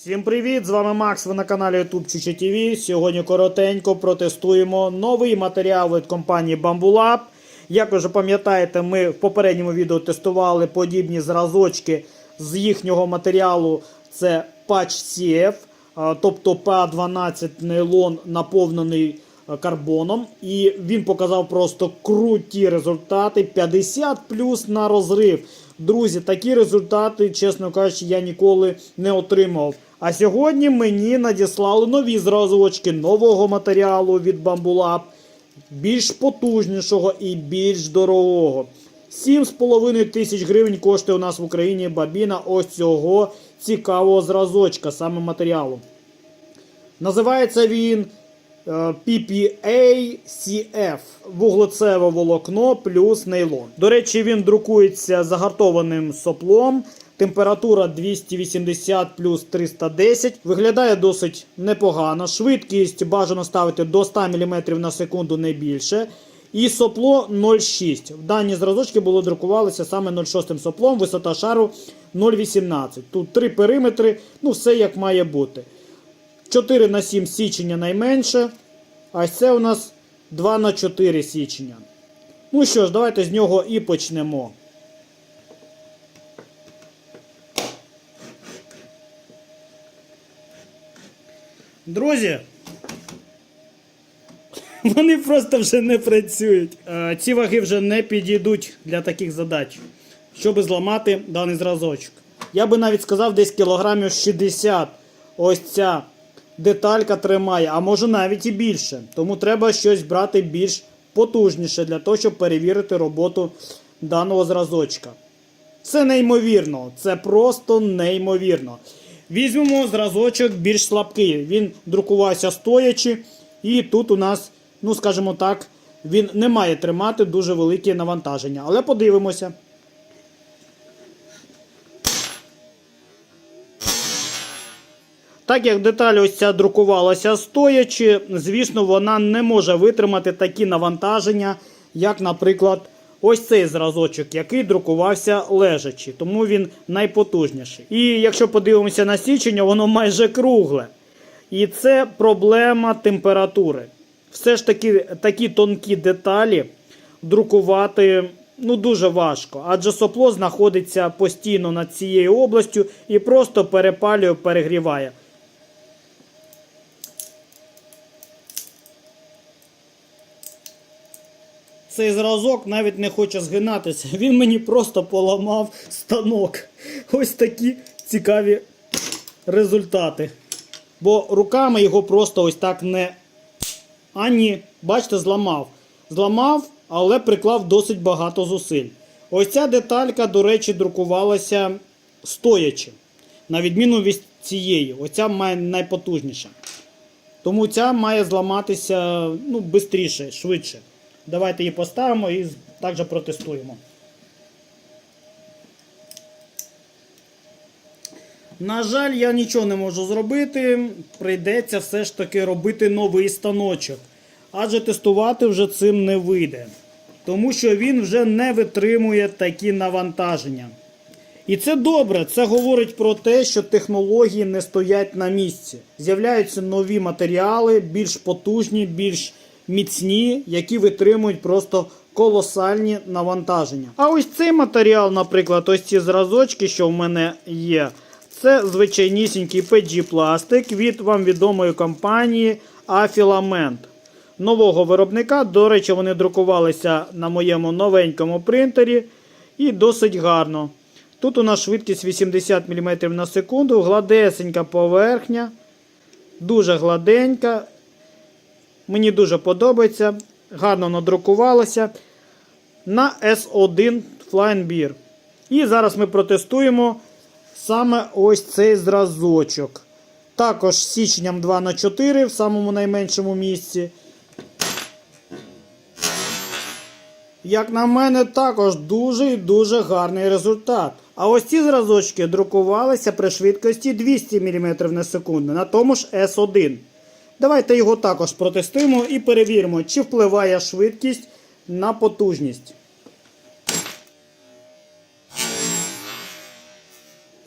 Всім привіт! З вами Макс. Ви на каналі YouTube Чуча ТВ. Сьогодні коротенько протестуємо новий матеріал від компанії Bambulab. Як ви вже пам'ятаєте, ми в попередньому відео тестували подібні зразочки з їхнього матеріалу. Це патч CF, тобто PA12 нейлон наповнений карбоном. І він показав просто круті результати. 50 плюс на розрив. Друзі, такі результати, чесно кажучи, я ніколи не отримав. А сьогодні мені надіслали нові зразочки нового матеріалу від Bamboo більш потужнішого і більш дорогого. 7,5 тисяч гривень коштує у нас в Україні бабіна ось цього цікавого зразочка, саме матеріалу. Називається він е, PPA-CF вуглецеве волокно плюс нейлон. До речі, він друкується загартованим соплом. Температура 280 плюс 310. Виглядає досить непогано. Швидкість бажано ставити до 100 мм на секунду не більше. І сопло 0,6. В дані зразочки було друкувалися саме 0,6 соплом, висота шару 0,18. Тут три периметри, ну все як має бути. 4 на 7 січення найменше. А це у нас 2 на 4 січення. Ну що ж, давайте з нього і почнемо. Друзі, вони просто вже не працюють. Е, Ці ваги вже не підійдуть для таких задач, щоб зламати даний зразочок. Я би навіть сказав, десь кілограмів 60 ось ця деталька тримає, а може навіть і більше. Тому треба щось брати більш потужніше для того, щоб перевірити роботу даного зразочка. Це неймовірно, це просто неймовірно. Візьмемо зразочок більш слабкий. Він друкувався стоячи, і тут у нас, ну скажімо так, він не має тримати дуже велике навантаження. Але подивимося. Так як деталь ось ця друкувалася стоячи, звісно, вона не може витримати такі навантаження, як, наприклад, ось цей зразочок, який друкувався лежачи, тому він найпотужніший. І якщо подивимося на січення, воно майже кругле. І це проблема температури. Все ж таки такі тонкі деталі друкувати ну, дуже важко, адже сопло знаходиться постійно над цією областю і просто перепалює, перегріває. Цей зразок навіть не хоче згинатися. Він мені просто поламав станок. Ось такі цікаві результати. Бо руками його просто ось так не. А ні, бачите, зламав. Зламав, але приклав досить багато зусиль. Ось ця деталька, до речі, друкувалася стоячи. На відміну від цієї. Оця має найпотужніша. Тому ця має зламатися ну, швидше, швидше. Давайте її поставимо і також протестуємо. На жаль, я нічого не можу зробити. Прийдеться все ж таки робити новий станочок. Адже тестувати вже цим не вийде. Тому що він вже не витримує такі навантаження. І це добре. Це говорить про те, що технології не стоять на місці. З'являються нові матеріали, більш потужні, більш міцні, які витримують просто колосальні навантаження. А ось цей матеріал, наприклад, ось ці зразочки, що в мене є, це звичайнісінький PG пластик від вам відомої компанії Afilament. Нового виробника. До речі, вони друкувалися на моєму новенькому принтері. І досить гарно. Тут у нас швидкість 80 мм на секунду, гладесенька поверхня, дуже гладенька. Мені дуже подобається. Гарно надрукувалося на S1 Flying Beer. І зараз ми протестуємо саме ось цей зразочок. Також січням 2х4 в самому найменшому місці. Як на мене, також дуже і дуже гарний результат. А ось ці зразочки друкувалися при швидкості 200 мм на секунду на тому ж S1. Давайте його також протестуємо і перевіримо, чи впливає швидкість на потужність.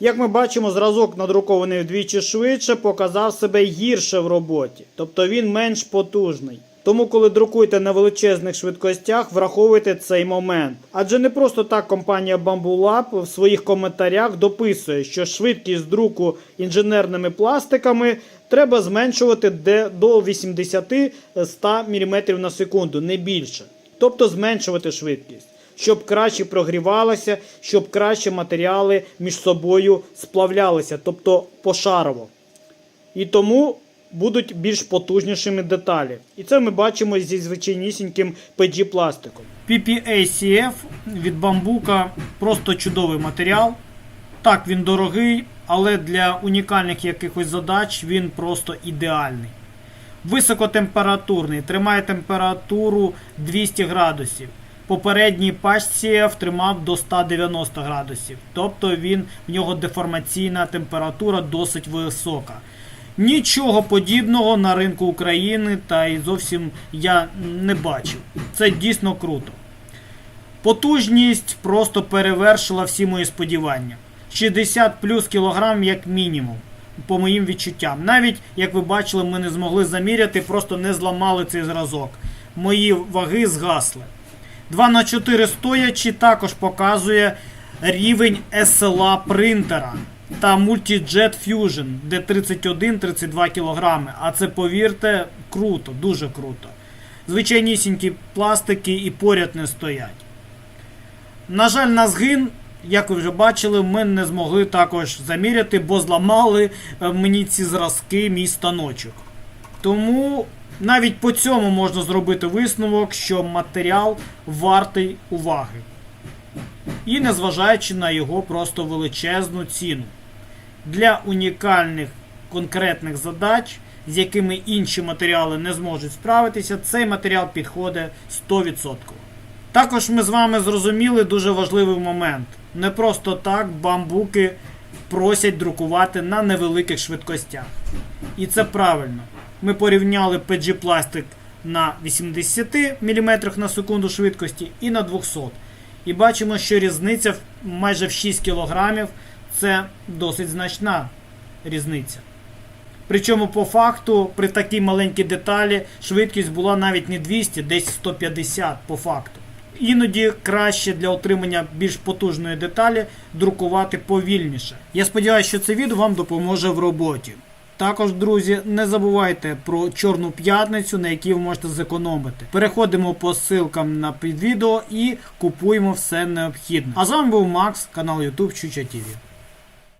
Як ми бачимо, зразок надрукований вдвічі швидше, показав себе гірше в роботі, тобто він менш потужний. Тому, коли друкуєте на величезних швидкостях, враховуйте цей момент. Адже не просто так компанія Bamboo Lab в своїх коментарях дописує, що швидкість друку інженерними пластиками треба зменшувати до 80-100 мм на секунду, не більше. Тобто зменшувати швидкість, щоб краще прогрівалося, щоб краще матеріали між собою сплавлялися, тобто пошарово. І тому будуть більш потужнішими деталі. І це ми бачимо зі звичайнісіньким PG пластиком. PPA-CF від бамбука просто чудовий матеріал. Так, він дорогий, але для унікальних якихось задач він просто ідеальний. Високотемпературний, тримає температуру 200 градусів. Попередній патч CF тримав до 190 градусів. Тобто він, в нього деформаційна температура досить висока. Нічого подібного на ринку України та й зовсім я не бачив. Це дійсно круто. Потужність просто перевершила всі мої сподівання. 60 плюс кілограм як мінімум, по моїм відчуттям. Навіть, як ви бачили, ми не змогли заміряти, просто не зламали цей зразок. Мої ваги згасли. 2х4 стоячи також показує рівень SLA принтера та Multijet Fusion, де 31-32 кг. А це, повірте, круто, дуже круто. Звичайнісінькі пластики і поряд не стоять. На жаль, на згин, як ви вже бачили, ми не змогли також заміряти, бо зламали е, мені ці зразки мій станочок. Тому навіть по цьому можна зробити висновок, що матеріал вартий уваги. І незважаючи на його просто величезну ціну. Для унікальних конкретних задач, з якими інші матеріали не зможуть справитися, цей матеріал підходить 100%. Також ми з вами зрозуміли дуже важливий момент. Не просто так бамбуки просять друкувати на невеликих швидкостях. І це правильно. Ми порівняли PG пластик на 80 мм на секунду швидкості і на 200. І бачимо, що різниця майже в 6 кг це досить значна різниця. Причому по факту при такій маленькій деталі швидкість була навіть не 200, десь 150 по факту. Іноді краще для отримання більш потужної деталі друкувати повільніше. Я сподіваюся, що це відео вам допоможе в роботі. Також, друзі, не забувайте про Чорну п'ятницю, на якій ви можете зекономити. Переходимо по ссылкам на під відео і купуємо все необхідне. А з вами був Макс, канал YouTube Чуча ТВ.